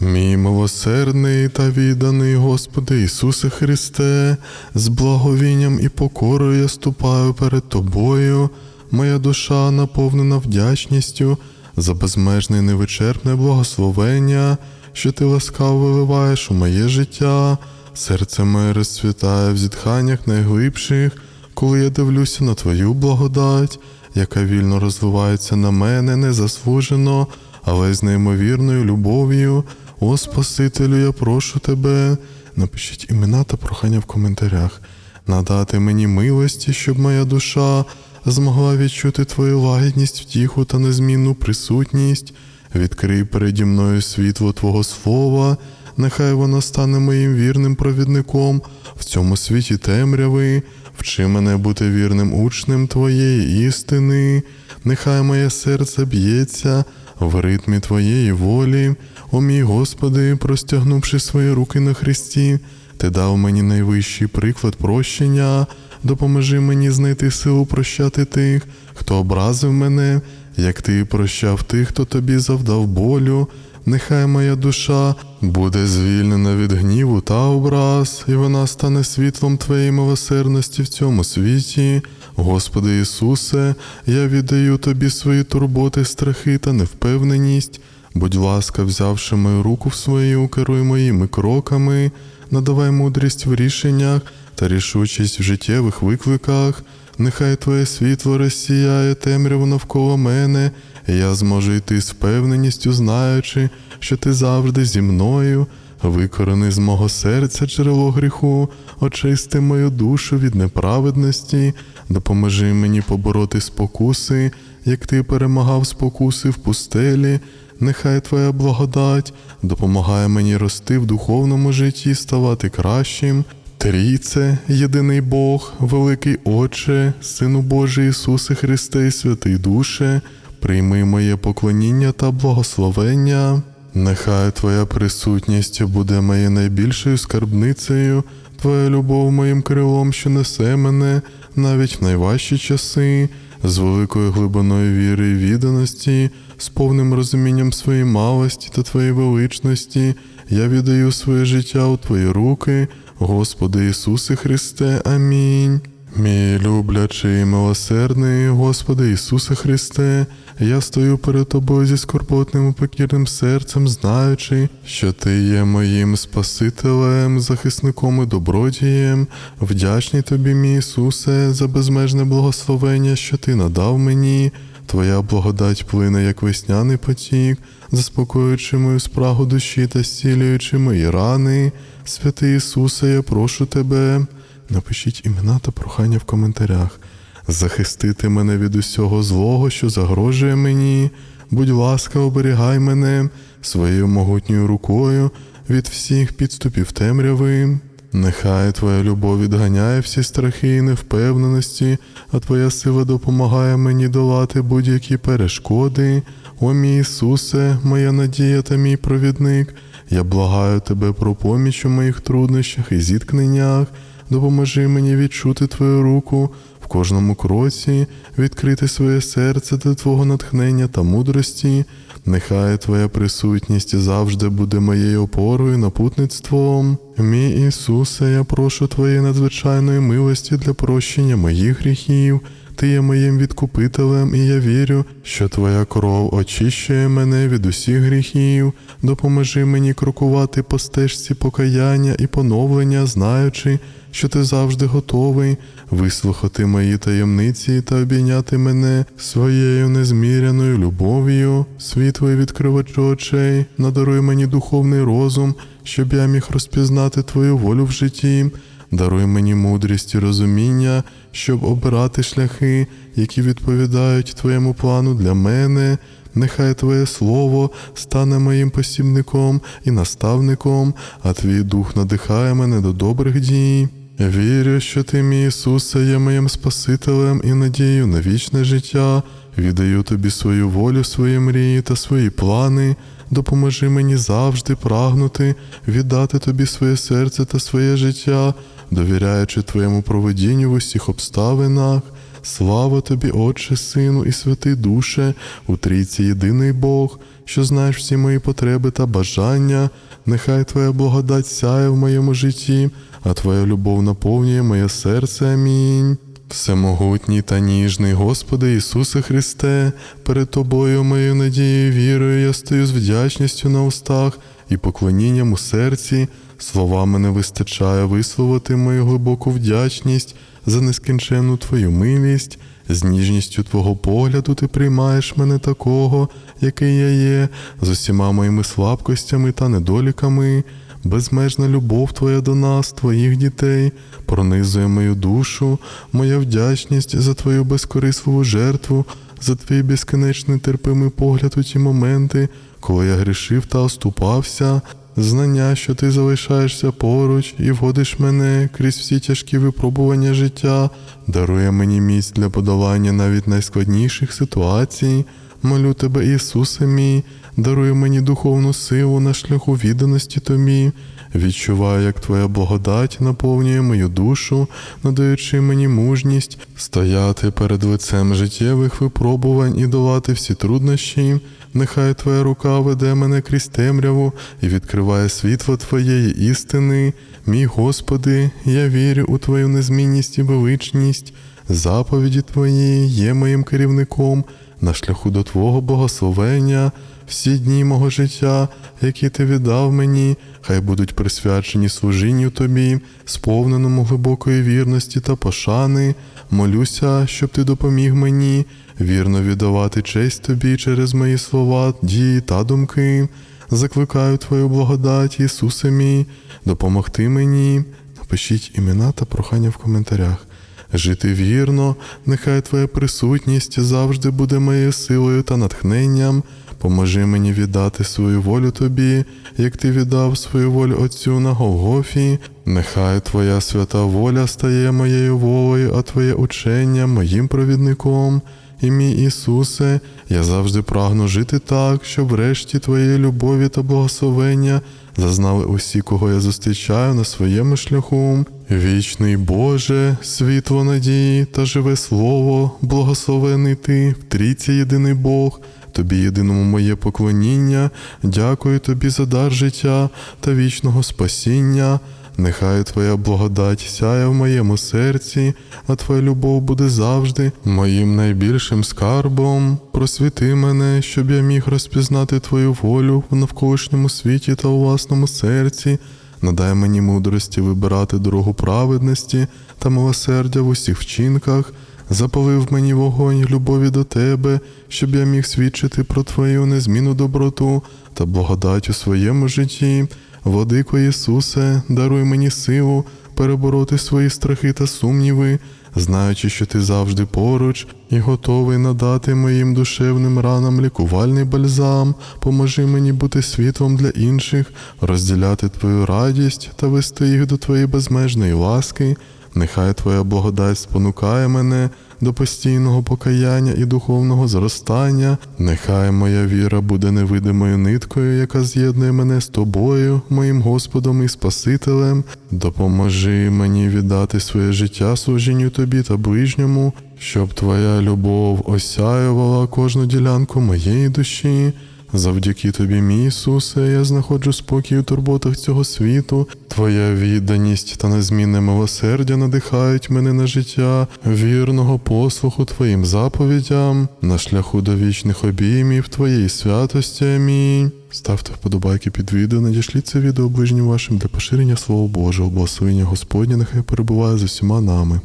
Мій милосердний та відданий Господи Ісусе Христе, з благовінням і покорою я ступаю перед Тобою, моя душа наповнена вдячністю за безмежне і невичерпне благословення, що ти ласкаво виливаєш у моє життя, серце моє розцвітає в зітханнях найглибших, коли я дивлюся на Твою благодать, яка вільно розвивається на мене незаслужено, але з неймовірною любов'ю. О Спасителю, я прошу тебе, напишіть імена та прохання в коментарях, надати мені милості, щоб моя душа змогла відчути твою лагідність, втіху та незмінну присутність. Відкрий переді мною світло Твого Слова, нехай воно стане моїм вірним провідником. В цьому світі темряви, вчи мене бути вірним учнем Твоєї істини, нехай моє серце б'ється в ритмі Твоєї волі, о мій Господи, простягнувши свої руки на Христі, Ти дав мені найвищий приклад прощення, допоможи мені знайти силу прощати тих, хто образив мене, як ти прощав тих, хто тобі завдав болю. Нехай моя душа буде звільнена від гніву та образ, і вона стане світлом Твоєї милосердності в цьому світі. Господи Ісусе, я віддаю Тобі свої турботи, страхи та невпевненість. Будь ласка, взявши мою руку в свою, керуй моїми кроками, надавай мудрість в рішеннях та рішучість в життєвих викликах. Нехай Твоє світло розсіяє темряву навколо мене, і я зможу йти з впевненістю, знаючи, що ти завжди зі мною. Викорени з мого серця джерело гріху, очисти мою душу від неправедності, допоможи мені побороти спокуси, як ти перемагав спокуси в пустелі. Нехай Твоя благодать допомагає мені рости в духовному житті, ставати кращим. Трійце, єдиний Бог, великий Отче, Сину Божий Ісусе Христе і Святий Душе, прийми моє поклоніння та благословення. Нехай Твоя присутність буде моєю найбільшою скарбницею, Твоя любов моїм крилом, що несе мене навіть в найважчі часи, з великою глибиною віри і відданості, з повним розумінням своєї малості та Твоєї величності, я віддаю своє життя у Твої руки, Господи Ісусе Христе. Амінь. Мій люблячий і милосердний, Господи Ісусе Христе, я стою перед Тобою зі скорботним і покірним серцем, знаючи, що Ти є моїм Спасителем, захисником і добродієм, вдячний Тобі, мій Ісусе, за безмежне благословення, що Ти надав мені. Твоя благодать плине, як весняний потік, заспокоюючи мою спрагу душі та зцілюючи мої рани. Святий Ісусе, я прошу Тебе. Напишіть імена та прохання в коментарях. Захистити мене від усього злого, що загрожує мені. Будь ласка, оберігай мене своєю могутньою рукою від всіх підступів темряви. Нехай Твоя любов відганяє всі страхи і невпевненості, а Твоя сила допомагає мені долати будь-які перешкоди. О мій Ісусе, моя надія та мій провідник. Я благаю Тебе про поміч у моїх труднощах і зіткненнях. Допоможи мені відчути Твою руку в кожному кроці, відкрити своє серце для Твого натхнення та мудрості. Нехай Твоя присутність завжди буде моєю опорою, напутництвом. Мій Ісусе, я прошу Твоєї надзвичайної милості для прощення моїх гріхів. Ти є моїм відкупителем, і я вірю, що Твоя кров очищує мене від усіх гріхів. Допоможи мені крокувати по стежці покаяння і поновлення, знаючи, що ти завжди готовий вислухати мої таємниці та обійняти мене своєю незміряною любов'ю, світлий відкривач очей, надаруй мені духовний розум, щоб я міг розпізнати Твою волю в житті. Даруй мені мудрість і розуміння, щоб обирати шляхи, які відповідають Твоєму плану для мене. Нехай Твоє Слово стане моїм посібником і наставником, а Твій дух надихає мене до добрих дій. Вірю, що ти, мій Ісусе, є моїм Спасителем і надією на вічне життя. Віддаю тобі свою волю, свої мрії та свої плани. Допоможи мені завжди прагнути, віддати тобі своє серце та своє життя, довіряючи твоєму проведінню в усіх обставинах. Слава тобі, Отче, Сину і Святий Душе, у трійці єдиний Бог, що знаєш всі мої потреби та бажання. Нехай Твоя благодать сяє в моєму житті, а Твоя любов наповнює моє серце. Амінь. Всемогутній та ніжний Господи Ісусе Христе, перед Тобою моєю надією вірою я стою з вдячністю на устах і поклонінням у серці. Словами не вистачає висловити мою глибоку вдячність за нескінченну Твою милість. З ніжністю Твого погляду ти приймаєш мене такого, який я є, з усіма моїми слабкостями та недоліками. Безмежна любов Твоя до нас, Твоїх дітей, пронизує мою душу, моя вдячність за Твою безкорисливу жертву, за твій безкінечний терпимий погляд у ті моменти, коли я грішив та оступався, знання, що ти залишаєшся поруч і вводиш мене крізь всі тяжкі випробування життя, дарує мені місць для подолання навіть найскладніших ситуацій. Молю тебе, Ісусе мій, даруй мені духовну силу на шляху відданості тобі. Відчуваю, як Твоя благодать наповнює мою душу, надаючи мені мужність стояти перед лицем життєвих випробувань і долати всі труднощі. Нехай Твоя рука веде мене крізь темряву і відкриває світло Твоєї істини. Мій Господи, я вірю у Твою незмінність і величність. Заповіді Твої є моїм керівником на шляху до Твого благословення. Всі дні мого життя, які ти віддав мені, хай будуть присвячені служінню тобі, сповненому глибокої вірності та пошани. Молюся, щоб ти допоміг мені вірно віддавати честь тобі через мої слова, дії та думки. Закликаю Твою благодать, Ісусе мій, допомогти мені. Напишіть імена та прохання в коментарях. Жити вірно, нехай Твоя присутність завжди буде моєю силою та натхненням. Поможи мені віддати свою волю тобі, як ти віддав свою волю Отцю на Голгофі. Нехай Твоя свята воля стає моєю волею, а Твоє учення моїм провідником. І мій Ісусе, я завжди прагну жити так, щоб врешті Твоєї любові та благословення зазнали усі, кого я зустрічаю на своєму шляху. Вічний Боже, світло надії та живе Слово, благословений Ти, в трійці єдиний Бог. Тобі єдиному моє поклоніння, дякую тобі за дар життя та вічного спасіння. Нехай Твоя благодать сяє в моєму серці, а Твоя любов буде завжди моїм найбільшим скарбом. Просвіти мене, щоб я міг розпізнати Твою волю в навколишньому світі та у власному серці. Надай мені мудрості вибирати дорогу праведності та милосердя в усіх вчинках. Запалив мені вогонь любові до тебе, щоб я міг свідчити про Твою незмінну доброту та благодать у своєму житті. Владико Ісусе, даруй мені силу перебороти свої страхи та сумніви, знаючи, що ти завжди поруч і готовий надати моїм душевним ранам лікувальний бальзам. Поможи мені бути світлом для інших, розділяти Твою радість та вести їх до Твоєї безмежної ласки. Нехай Твоя благодать спонукає мене до постійного покаяння і духовного зростання. Нехай моя віра буде невидимою ниткою, яка з'єднує мене з тобою, моїм Господом і Спасителем. Допоможи мені віддати своє життя служінню тобі та ближньому, щоб Твоя любов осяювала кожну ділянку моєї душі. Завдяки тобі, мій Ісусе, я знаходжу спокій у турботах цього світу. Твоя відданість та незмінне милосердя надихають мене на життя, вірного послуху Твоїм заповідям, на шляху до вічних обіймів Твоєї святості. Амінь. Ставте вподобайки під відео, надішліть це відео ближнім вашим для поширення Слова Божого, благословення Господня нехай перебуває з усіма нами.